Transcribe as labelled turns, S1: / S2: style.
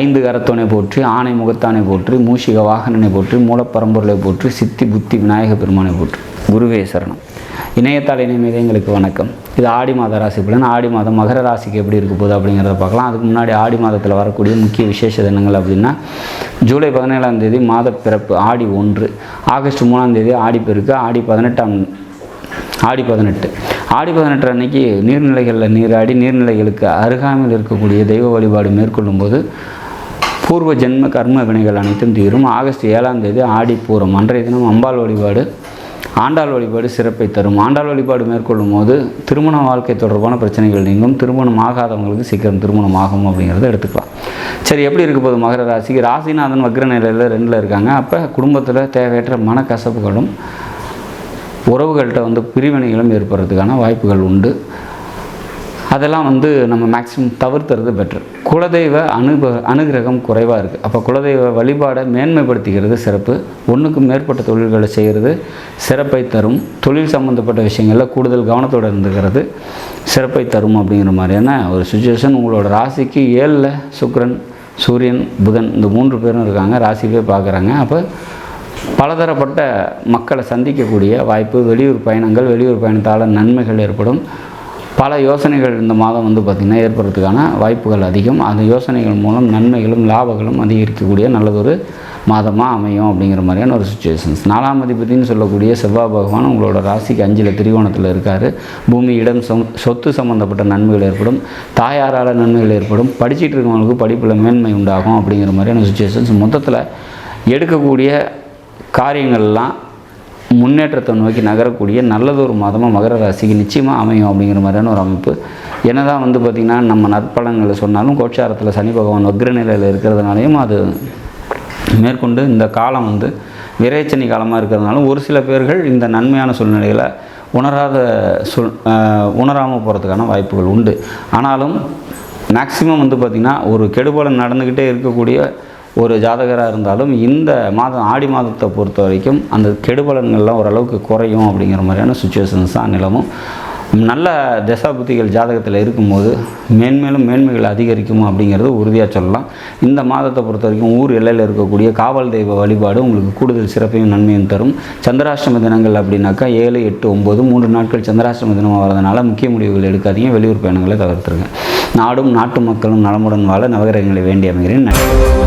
S1: ஐந்து கரத்தோனை போற்றி ஆணை முகத்தானை போற்றி மூஷிக வாகனனை போற்றி மூலப்பரம்பொருளை போற்றி சித்தி புத்தி விநாயக பெருமானை போற்றி. குருவே சரணம். இணையத்தால் இணைமீது எங்களுக்கு வணக்கம். இது ஆடி மாத ராசி பலன். ஆடி மாதம் மகர ராசிக்கு எப்படி இருக்க போகுது அப்படிங்கிறத பார்க்கலாம். அதுக்கு முன்னாடி ஆடி மாதத்தில் வரக்கூடிய முக்கிய விசேஷ தினங்கள் அப்படின்னா ஜூலை பதினேழாம் தேதி மாத பிறப்பு ஆடி ஒன்று. ஆகஸ்ட் மூணாம் தேதி ஆடி பெருக்கு ஆடி பதினெட்டாம் ஆடி பதினெட்டு. ஆடி பதினெட்டு அன்னைக்கு நீர்நிலைகளில் நீராடி நீர்நிலைகளுக்கு அருகாமையில் இருக்கக்கூடிய தெய்வ வழிபாடு மேற்கொள்ளும்போது பூர்வ ஜென்ம கர்ம வினைகள் அனைத்தும் தீரும். ஆகஸ்ட் ஏழாம் தேதி ஆடி பூரம் அன்றைய தினம் அம்பாள் வழிபாடு ஆண்டாள் வழிபாடு சிறப்பை தரும். ஆண்டாள் வழிபாடு மேற்கொள்ளும் போது திருமண வாழ்க்கை தொடர்பான பிரச்சனைகள் நீங்கும். திருமணம் ஆகாதவங்களுக்கு சீக்கிரம் திருமணம் ஆகும் அப்படிங்கிறத எடுத்துக்கலாம். சரி எப்படி இருக்க போது மகர ராசிக்கு? ராசிநாதன் வக்ர நிலையில் ரெண்டில் இருக்காங்க. அப்போ குடும்பத்தில் தேவையற்ற மனக்கசப்புகளும் உறவுகள்கிட்ட வந்து பிரிவினைகளும் ஏற்படுறதுக்கான வாய்ப்புகள் உண்டு. அதெல்லாம் வந்து நம்ம மேக்ஸிமம் தவிர்த்துறது பெட்டர் குலதெய்வ அனுப அனுகிரகம் குறைவாக இருக்குது அப்போ குலதெய்வ வழிபாடை மேன்மைப்படுத்திக்கிறது சிறப்பு. ஒன்றுக்கு மேற்பட்ட தொழில்களை செய்கிறது சிறப்பை தரும். தொழில் சம்மந்தப்பட்ட விஷயங்களில் கூடுதல் கவனத்தோடு இருந்துக்கிறது சிறப்பை தரும் அப்படிங்கிற மாதிரியான ஒரு சுச்சுவேஷன் உங்களோட ராசிக்கு ஏழில் சுக்கரன் சூரியன் புதன் இந்த மூன்று பேரும் இருக்காங்க. ராசியிலே பார்க்குறாங்க அப்போ பலதரப்பட்ட மக்களை சந்திக்கக்கூடிய வாய்ப்பு வெளியூர் பயணங்கள் வெளியூர் பயணத்தால் நன்மைகள் ஏற்படும். பல யோசனைகள் இந்த மாதம் வந்து பார்த்திங்கன்னா ஏற்படுறதுக்கான வாய்ப்புகள் அதிகம். அந்த யோசனைகள் மூலம் நன்மைகளும் லாபங்களும் அதிகரிக்கக்கூடிய நல்லதொரு மாதமாக அமையும் அப்படிங்கிற மாதிரியான ஒரு சுச்சுவேஷன்ஸ் நாலாம் அதிபதினு சொல்லக்கூடிய செவ்வாய் பகவான் உங்களோட ராசிக்கு அஞ்சில் திரிகோணத்தில் இருக்கார். பூமி இடம் சொம் சொத்து சம்மந்தப்பட்ட நன்மைகள் ஏற்படும். தாயாரால் நன்மைகள் ஏற்படும். படிச்சிட்டு இருக்கவங்களுக்கு படிப்பில் மேன்மை உண்டாகும் அப்படிங்கிற மாதிரியான சுச்சுவேஷன்ஸ் மொத்தத்தில் எடுக்கக்கூடிய காரியங்கள்லாம் முன்னேற்றத்தை நோக்கி நகரக்கூடிய நல்லதொரு மாதமாக மகர ராசிக்கு நிச்சயமாக அமையும் அப்படிங்கிற மாதிரியான ஒரு அமைப்பு. என்னதான் வந்து பார்த்திங்கன்னா நம்ம நற்பழங்களை சொன்னாலும் கோட்சாரத்தில் சனி பகவான் வக்ர நிலையில் இருக்கிறதுனாலையும் அது மேற்கொண்டு இந்த காலம் வந்து விரைச்சனி காலமாக இருக்கிறதுனாலும் ஒரு சில பேர்கள் இந்த நன்மையான சூழ்நிலைகளை உணராத சூழ் உணராமல் போகிறதுக்கான வாய்ப்புகள் உண்டு. ஆனாலும் மேக்சிமம் வந்து பார்த்திங்கன்னா ஒரு கெடுபலன் நடந்துக்கிட்டே இருக்கக்கூடிய ஒரு ஜாதகராக இருந்தாலும் இந்த மாதம் ஆடி மாதத்தை பொறுத்த வரைக்கும் அந்த கெடுபலன்கள்லாம் ஓரளவுக்கு குறையும் அப்படிங்கிற மாதிரியான சுச்சுவேஷன்ஸ் தான் நிலவும். நல்ல தசாபுத்திகள் ஜாதகத்தில் இருக்கும்போது மேன்மேலும் மேன்மைகள் அதிகரிக்கும் அப்படிங்கிறது உறுதியாக சொல்லலாம். இந்த மாதத்தை பொறுத்த வரைக்கும் ஊர் எல்லையில் இருக்கக்கூடிய காவல் தெய்வ வழிபாடு உங்களுக்கு கூடுதல் சிறப்பையும் நன்மையும் தரும். சந்திராஷ்டம தினங்கள் அப்படின்னாக்கா ஏழு எட்டு ஒம்பது மூன்று நாட்கள் சந்திராஷ்டம தினமாக வரதுனால முக்கிய முடிவுகள் எடுக்காதீங்க. வெளியூர் பயணங்களை தவிர்த்துருங்க. நாடும் நாட்டு மக்களும் நலமுடன் வாழ நவகிரகங்களை வேண்டி அமைகிறேன். நன்றி.